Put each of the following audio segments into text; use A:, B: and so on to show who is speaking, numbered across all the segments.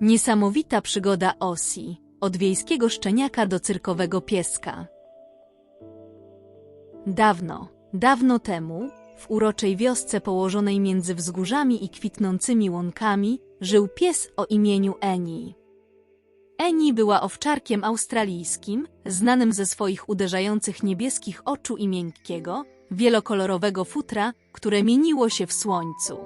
A: Niesamowita przygoda Osi, od wiejskiego szczeniaka do cyrkowego pieska. Dawno, dawno temu, w uroczej wiosce położonej między wzgórzami i kwitnącymi łąkami, żył pies o imieniu Eni. Eni była owczarkiem australijskim, znanym ze swoich uderzających niebieskich oczu i miękkiego, wielokolorowego futra, które mieniło się w słońcu.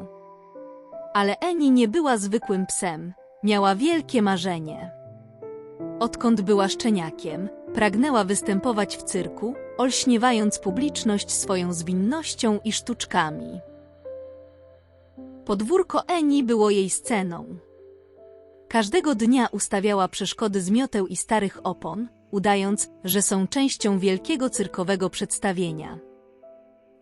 A: Ale Eni nie była zwykłym psem, miała wielkie marzenie. Odkąd była szczeniakiem, pragnęła występować w cyrku, olśniewając publiczność swoją zwinnością i sztuczkami. Podwórko Eni było jej sceną. Każdego dnia ustawiała przeszkody z mioteł i starych opon, udając, że są częścią wielkiego cyrkowego przedstawienia.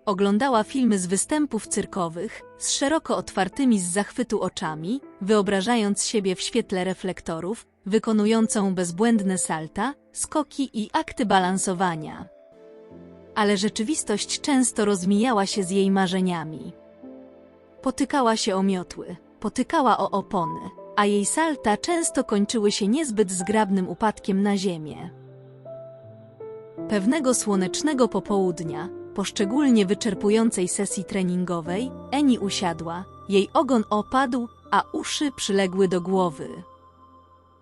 A: Oglądała filmy z występów cyrkowych, z szeroko otwartymi z zachwytu oczami, wyobrażając siebie w świetle reflektorów, wykonującą bezbłędne salta, skoki i akty balansowania. Ale rzeczywistość często rozmijała się z jej marzeniami. Potykała się o miotły, potykała o opony, a jej salta często kończyły się niezbyt zgrabnym upadkiem na ziemię. Pewnego słonecznego popołudnia, po szczególnie wyczerpującej sesji treningowej, Eni usiadła, jej ogon opadł, a uszy przyległy do głowy.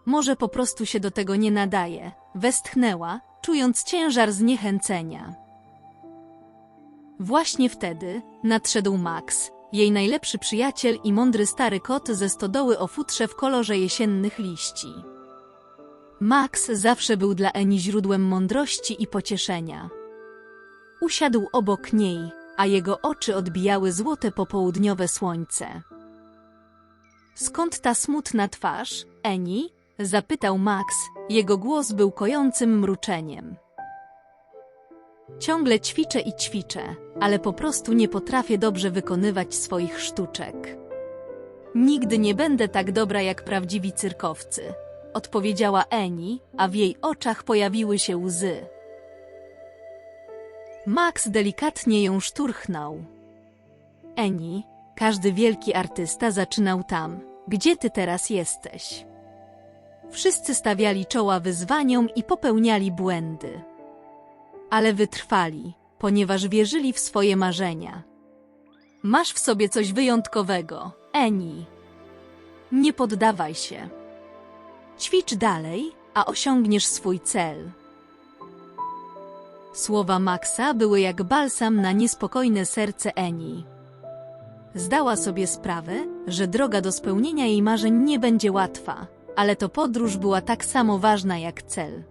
A: Może po prostu się do tego nie nadaje, westchnęła, czując ciężar zniechęcenia. Właśnie wtedy nadszedł Max, jej najlepszy przyjaciel i mądry stary kot ze stodoły o futrze w kolorze jesiennych liści. Max zawsze był dla Eni źródłem mądrości i pocieszenia. Usiadł obok niej, a jego oczy odbijały złote popołudniowe słońce. Skąd ta smutna twarz, Eni? Zapytał Max, jego głos był kojącym mruczeniem. Ciągle ćwiczę i ćwiczę, ale po prostu nie potrafię dobrze wykonywać swoich sztuczek. Nigdy nie będę tak dobra jak prawdziwi cyrkowcy, odpowiedziała Eni, a w jej oczach pojawiły się łzy. Max delikatnie ją szturchnął. Eni, każdy wielki artysta zaczynał tam, gdzie ty teraz jesteś. Wszyscy stawiali czoła wyzwaniom i popełniali błędy. Ale wytrwali, ponieważ wierzyli w swoje marzenia. Masz w sobie coś wyjątkowego, Eni. Nie poddawaj się. Ćwicz dalej, a osiągniesz swój cel. Słowa Maxa były jak balsam na niespokojne serce Eni. Zdała sobie sprawę, że droga do spełnienia jej marzeń nie będzie łatwa, ale to podróż była tak samo ważna jak cel.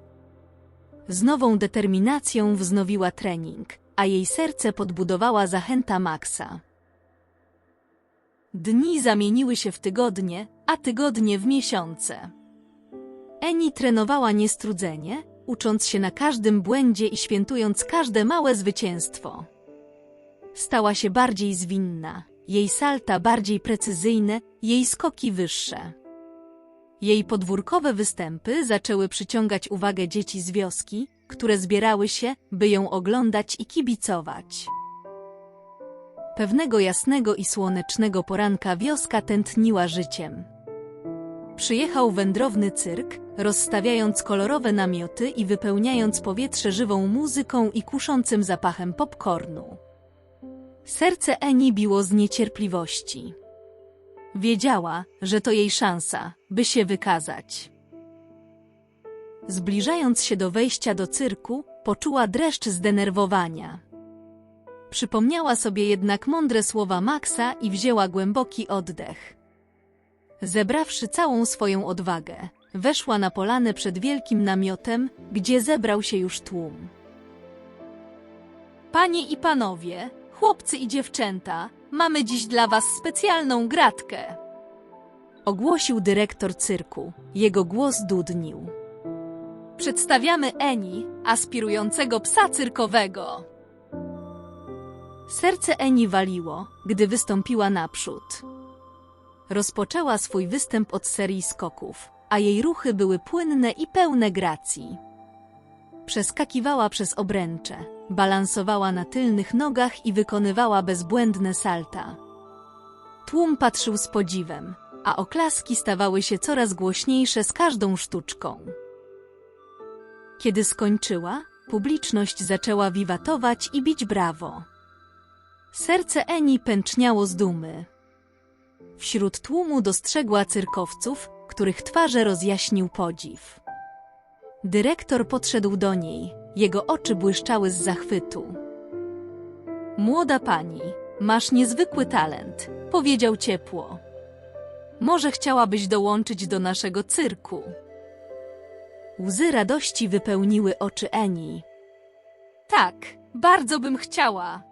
A: Z nową determinacją wznowiła trening, a jej serce podbudowała zachęta Maxa. Dni zamieniły się w tygodnie, a tygodnie w miesiące. Eni trenowała niestrudzenie, ucząc się na każdym błędzie i świętując każde małe zwycięstwo. Stała się bardziej zwinna, jej salta bardziej precyzyjne, jej skoki wyższe. Jej podwórkowe występy zaczęły przyciągać uwagę dzieci z wioski, które zbierały się, by ją oglądać i kibicować. Pewnego jasnego i słonecznego poranka wioska tętniła życiem. Przyjechał wędrowny cyrk, rozstawiając kolorowe namioty i wypełniając powietrze żywą muzyką i kuszącym zapachem popcornu. Serce Eni biło z niecierpliwości. Wiedziała, że to jej szansa, by się wykazać. Zbliżając się do wejścia do cyrku, poczuła dreszcz zdenerwowania. Przypomniała sobie jednak mądre słowa Maxa i wzięła głęboki oddech. Zebrawszy całą swoją odwagę, weszła na polanę przed wielkim namiotem, gdzie zebrał się już tłum. Panie i panowie, chłopcy i dziewczęta, mamy dziś dla was specjalną gratkę. Ogłosił dyrektor cyrku. Jego głos dudnił. Przedstawiamy Eni, aspirującego psa cyrkowego. Serce Eni waliło, gdy wystąpiła naprzód. Rozpoczęła swój występ od serii skoków, a jej ruchy były płynne i pełne gracji. Przeskakiwała przez obręcze, balansowała na tylnych nogach i wykonywała bezbłędne salta. Tłum patrzył z podziwem, a oklaski stawały się coraz głośniejsze z każdą sztuczką. Kiedy skończyła, publiczność zaczęła wiwatować i bić brawo. Serce Eni pęczniało z dumy. Wśród tłumu dostrzegła cyrkowców, których twarze rozjaśnił podziw. Dyrektor podszedł do niej, jego oczy błyszczały z zachwytu. Młoda pani, masz niezwykły talent, powiedział ciepło. Może chciałabyś dołączyć do naszego cyrku? Łzy radości wypełniły oczy Eni. Tak, bardzo bym chciała!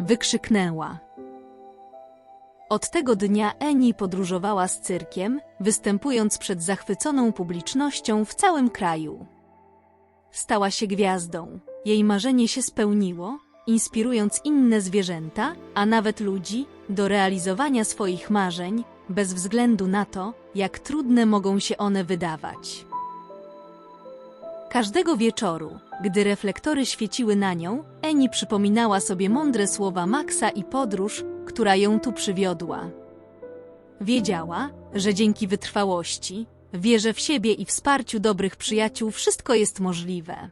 A: Wykrzyknęła. Od tego dnia Eni podróżowała z cyrkiem, występując przed zachwyconą publicznością w całym kraju. Stała się gwiazdą. Jej marzenie się spełniło, inspirując inne zwierzęta, a nawet ludzi, do realizowania swoich marzeń, bez względu na to, jak trudne mogą się one wydawać. Każdego wieczoru, gdy reflektory świeciły na nią, Eni przypominała sobie mądre słowa Maxa i podróż, która ją tu przywiodła. Wiedziała, że dzięki wytrwałości, wierze w siebie i wsparciu dobrych przyjaciół wszystko jest możliwe.